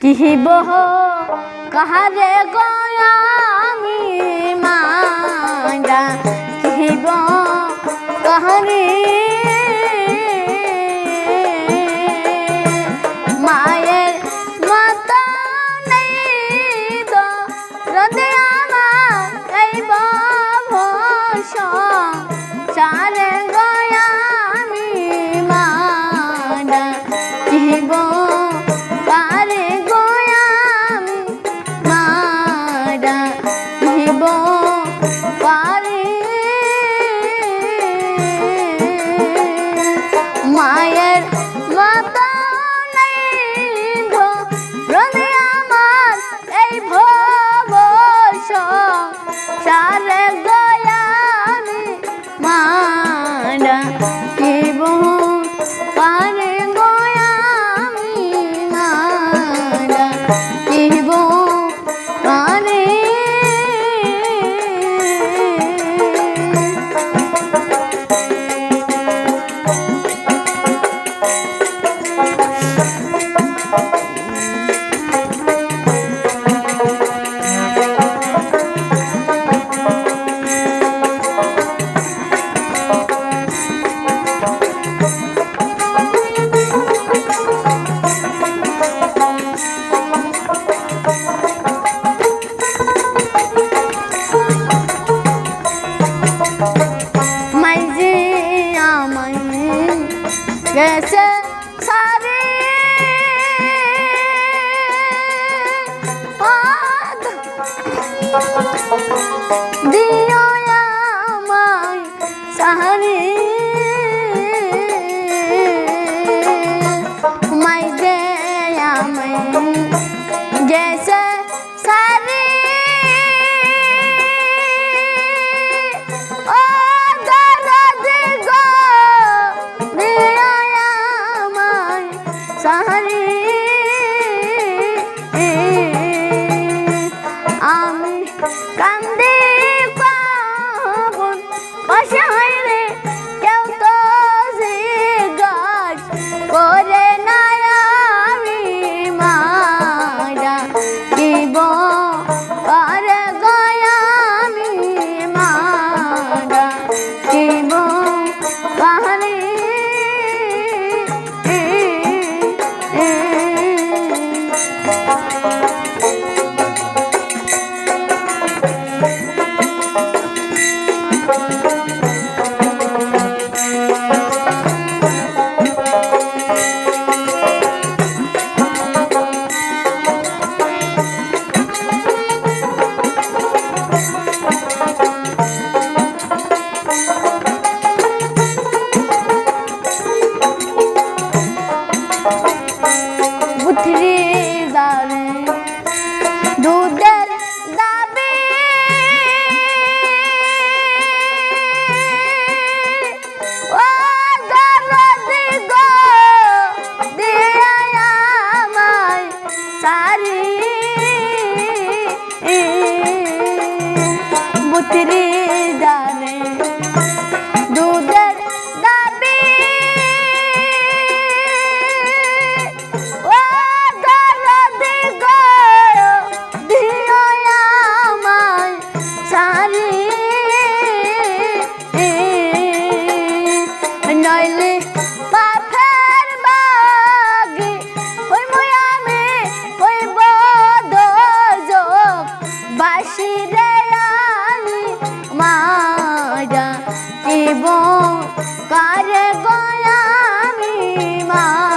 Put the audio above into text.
কিহিবহ কাহারে গয়া আমি মায়া सारे আমায় যে আমায় গেছে সারি। দিও আমায় সারি। more. কার গয়া মা